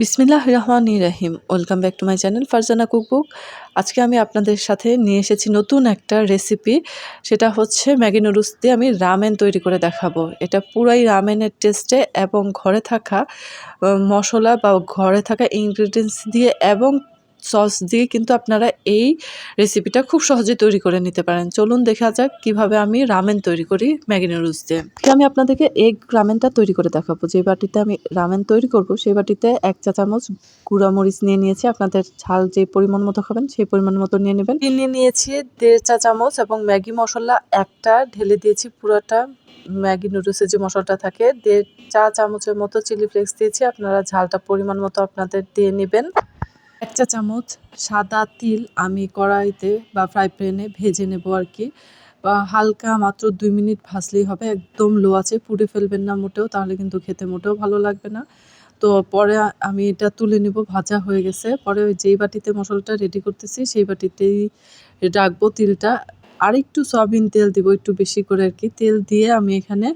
বিসমিল্লাহ রহমান রাহিম welcome back to my channel Farzana cookbook. আজকে আমি আপনাদের সাথে নিয়ে এসেছি নতুন একটা রেসিপি। সেটা হচ্ছে ম্যাগি নুডলস দিয়ে আমি রামেন তৈরি করে দেখাবো। এটা পুরাই রামেনের টেস্টে এবং ঘরে থাকা মশলা বা ঘরে থাকা ইনগ্রিডিয়েন্টস দিয়ে এবং সস দিয়ে কিন্তু আপনারা এই রেসিপিটা খুব সহজে তৈরি করে নিতে পারেন। চলুন দেখা যাক কীভাবে আমি রামেন তৈরি করি ম্যাগি নুডলস দিয়ে। আমি আপনাদেরকে এগ রামেনটা তৈরি করে দেখাবো। যে বাটিতে আমি রামেন তৈরি করব, সেই বাটিতে এক চা চামচ গুঁড়া মরিচ নিয়ে নিয়েছি। আপনাদের ঝাল যে পরিমাণ মতো খাবেন, সেই পরিমাণ মতো নিয়ে নেবেন। নিয়ে নিয়েছি দেড় চা চামচ এবং ম্যাগি মশলা একটা ঢেলে দিয়েছি পুরোটা। ম্যাগি নুডলসের যে মশলাটা থাকে, দেড় চা চামচের মতো চিলি ফ্লেক্স দিয়েছি। আপনারা ঝালটা পরিমাণ মতো আপনাদের দিয়ে নেবেন। এক চা চামচ সাদা তিল আমি কড়াইতে বা ফ্রাই প্যানে ভেজে নেব আর কি। বা হালকা মাত্র দুই মিনিট ভাজলেই হবে, একদম লো আছে পুড়ে ফেলবেন না মোটেও, তাহলে কিন্তু খেতে মোটেও ভালো লাগবে না। তো পরে আমি এটা তুলে নেব, ভাজা হয়ে গেছে। পরে ওই যেই বাটিতে মশলাটা রেডি করতেছি, সেই বাটিতেই রাখব তিলটা। আর একটু সয়াবিন তেল দিব একটু বেশি করে আর কি। তেল দিয়ে আমি এখানে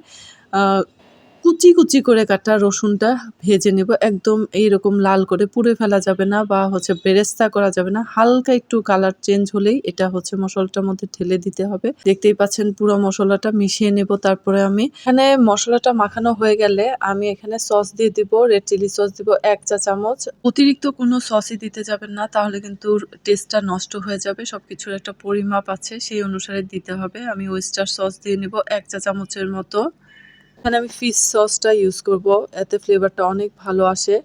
কুচি কুচি করে কাটা রসুনটা ভেজে নেব। একদম এইরকম লাল করে পুড়ে ফেলা যাবে না বা হচ্ছে বেরেস্তা করা যাবে না। হালকা একটু কালার চেঞ্জ হলেই এটা হচ্ছে মশলাটার মধ্যে ঢেলে দিতে হবে। দেখতেই পাচ্ছেন পুরো মশলাটা মিশিয়ে নেব তারপরে আমি। এখানে মশলাটা মাখানো হয়ে গেলে আমি এখানে সস দিয়ে দিব, রেড চিলি সস দিব, এক চা চামচ। অতিরিক্ত কোনো সসই দিতে যাবেন না, তাহলে কিন্তু টেস্টটা নষ্ট হয়ে যাবে। সবকিছুর একটা পরিমাপ আছে, সেই অনুসারে দিতে হবে। আমি ওয়েস্টার সস দিয়ে নিব, এক চা চামচের মতো। এখানে আমি ফিশ সসটা ইউজ করব। এতে ফ্লেভারটা অনেক ভালো আসে।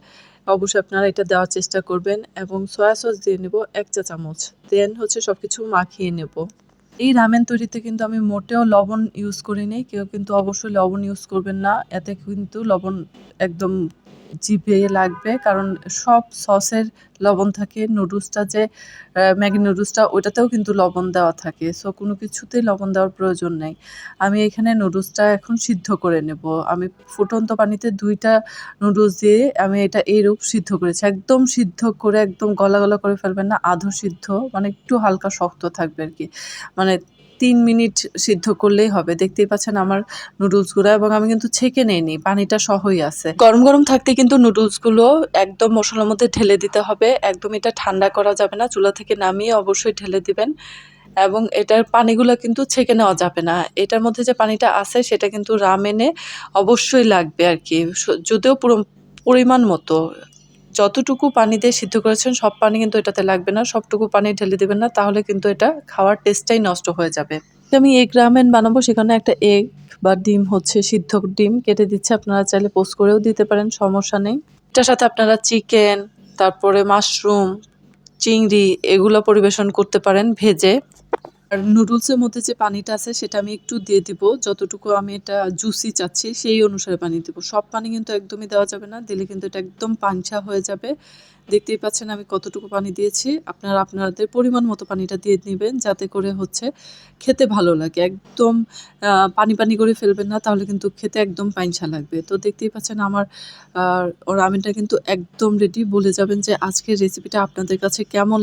অবশ্যই আপনারা এটা দেওয়ার চেষ্টা করবেন এবং সয়া সস দিয়ে নেব এক চা চামচ দেন হচ্ছে সব কিছু মাখিয়ে নেব। এই রামেন তৈরিতে কিন্তু আমি মোটেও লবণ ইউজ করি নি কেউ কিন্তু অবশ্যই লবণ ইউজ করবেন না। এতে কিন্তু লবণ একদম জিভে লাগবে। কারণ সব সসের লবণ থাকে। নুডলসটা যে ম্যাগি নুডলসটা ওটাতেও কিন্তু লবণ দেওয়া থাকে। সো কোনো কিছুতেই লবণ দেওয়ার প্রয়োজন নেই। আমি এখানে নুডলসটা এখন সিদ্ধ করে নেব। আমি ফুটন্ত পানিতে দুইটা নুডলস দিয়ে আমি এটা এইরূপ সিদ্ধ করেছি। একদম সিদ্ধ করে, একদম গলা গলা করে ফেলবেন না। আধো সিদ্ধ। মানে একটু হালকা শক্ত থাকবে আর কি। মানে তিন মিনিট সিদ্ধ করলেই হবে। দেখতেই পাচ্ছেন আমার নুডলসগুলো এবং আমি কিন্তু ছেঁকে নেইনি, পানিটা সহই আছে। গরম গরম থাকতে কিন্তু নুডলসগুলো একদম মশলার মধ্যে ঢেলে দিতে হবে, একদম এটা ঠান্ডা করা যাবে না, চুলা থেকে নামিয়ে অবশ্যই ঢেলে দিবেন এবং এটার পানিগুলো কিন্তু ছেঁকে নেওয়া যাবে না। এটার মধ্যে যে পানিটা আছে সেটা কিন্তু রামেনে অবশ্যই লাগবে আর কি যদিও পুরো পরিমাণ মতো। যতটুকু পানি দিয়ে সিদ্ধ করেছেন, সব পানি কিন্তু এটাতে লাগবে না, সবটুকু পানি ঢেলে দেবেন না, তাহলে কিন্তু এটা খাওয়ার টেস্টটাই নষ্ট হয়ে যাবে। আমি এগ রামেন বানাবো, সেখানে একটা এগ বা ডিম হচ্ছে, সিদ্ধ ডিম কেটে দিচ্ছে, আপনারা চাইলে পোস্ট করেও দিতে পারেন, সমস্যা নেই। এটার সাথে আপনারা চিকেন তারপরে মাশরুম চিংড়ি, এগুলো পরিবেশন করতে পারেন ভেজে। আর নুডলসের মধ্যে যে পানিটা আছে, সেটা আমি একটু দিয়ে দিব। যতটুকু আমি এটা জুসি চাচ্ছি, সেই অনুসারে পানি দিব। সব পানি কিন্তু একদমই দেওয়া যাবে না, দিলে কিন্তু এটা একদম পাঞ্চা হয়ে যাবে। দেখতেই পাচ্ছেন আমি কতটুকু পানি দিয়েছি। আপনারা আপনাদের পরিমাণ মতো পানিটা দিয়ে নেবেন, যাতে করে হচ্ছে খেতে ভালো লাগে। একদম পানি পানি করে ফেলবেন না, তাহলে কিন্তু খেতে একদম পাইনসা লাগবে। তো দেখতেই পাচ্ছেন আমার, আর ও রামেনটা কিন্তু একদম রেডি বলে যাবেন যে আজকের রেসিপিটা আপনাদের কাছে কেমন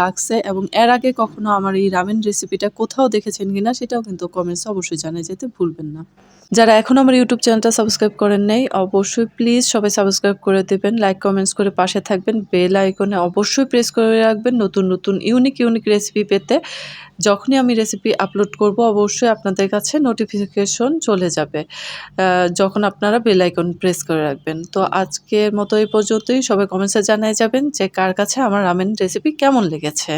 লাগছে এবং এর আগে কখনো আমার এই রামেন রেসিপিটা কোথাও দেখেছেন কিনা সেটাও কিন্তু কমেন্টসে অবশ্যই জানিয়ে যেতে ভুলবেন না। যারা এখন আমার ইউটিউব চ্যানেলটা সাবস্ক্রাইব করেন নাই, অবশ্যই প্লিজ সবাই সাবস্ক্রাইব করে দেবেন লাইক কমেন্টস করে পাশে থাকবেন বেল আইকনে অবশ্যই প্রেস করে রাখবেন নতুন নতুন ইউনিক ইউনিক রেসিপি পেতে। যখনই আমি রেসিপি আপলোড করব, অবশ্যই আপনাদের কাছে নোটিফিকেশন চলে যাবে। যখন আপনারা বেল আইকন প্রেস করে রাখবেন। তো আজকের মতো এই পর্যন্তই। সবাই কমেন্টসে জানিয়ে যাবেন যে কার কাছে আমার রামেন রেসিপি কেমন লেগেছে।